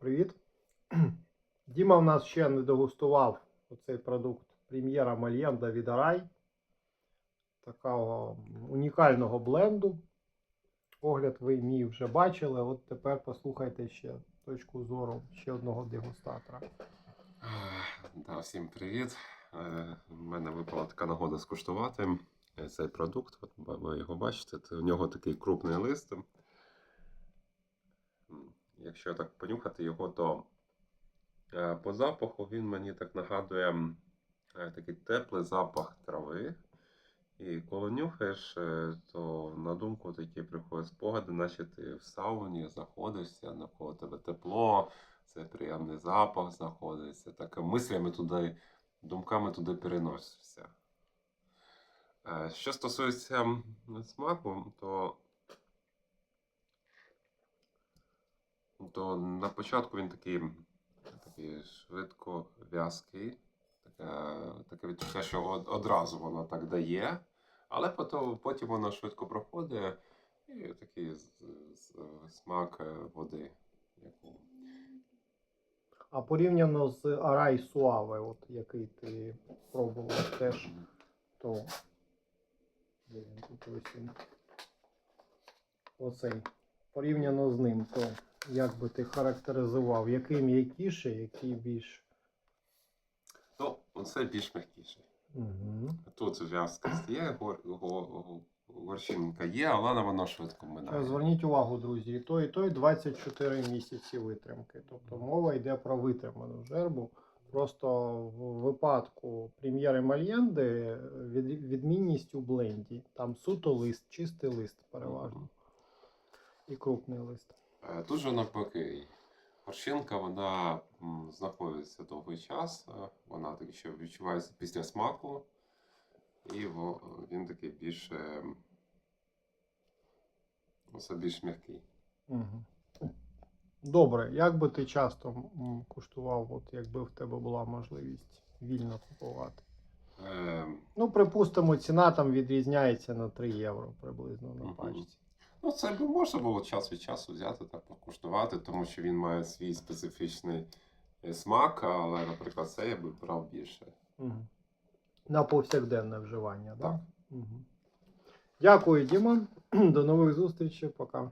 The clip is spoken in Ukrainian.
Привіт. Діма в нас ще не дегустував оцей продукт прем'єра Мальєнда від Арай. Такого унікального бленду. Огляд ви мій вже бачили. От тепер послухайте ще точку зору ще одного дегустатора. Да, всім привіт. Е, У мене випала така нагода скуштувати е, цей продукт. От ви його бачите, у нього такий крупний лист. Якщо так понюхати його, то е, по запаху він мені так нагадує е, такий теплий запах трави. І коли нюхаєш, е, то на думку такі приходять спогади, наче ти в сауні знаходишся, навколо тебе тепло, це приємний запах знаходиться. Так мислями туди, думками туди переносишся. Що стосується смаку, то, то на початку він такий, такий швидко в'язкий. Таке, таке відчуття, що од- одразу воно так дає, але потім, потім воно швидко проходить і такий смак е, води. А порівняно з Арай Суаве, от який ти пробував теж, то. Оцей. Порівняно з ним, то як би ти характеризував, який м'якіший, який більш. Ну, оце більш м'якіше. Угу. Тут в'язкость є, гор, го- го- горчинка є, але вона швидко минає. Зверніть увагу, друзі, і той, і той 24 місяці витримки. Тобто мова йде про витриману жербу. Просто в випадку прем'єри Мальєнди від, відмінність у бленді. Там суто лист, чистий лист переважно. І крупний лист. Е, Тут же навпаки. Горчинка вона знаходиться довгий час, е, вона таки ще відчувається після смаку, і він такий більш, е, оце більш м'який. Угу. Добре, як би ти часто куштував, от якби в тебе була можливість вільно купувати? Е, Ну, припустимо, ціна там відрізняється на 3 євро приблизно на пачці. Ну, це би можна було час від часу взяти та покуштувати, тому що він має свій специфічний е, смак, але, наприклад, це я би брав більше. Угу. На повсякденне вживання, так? Так. Угу. Дякую, Діма. До нових зустрічей. Пока.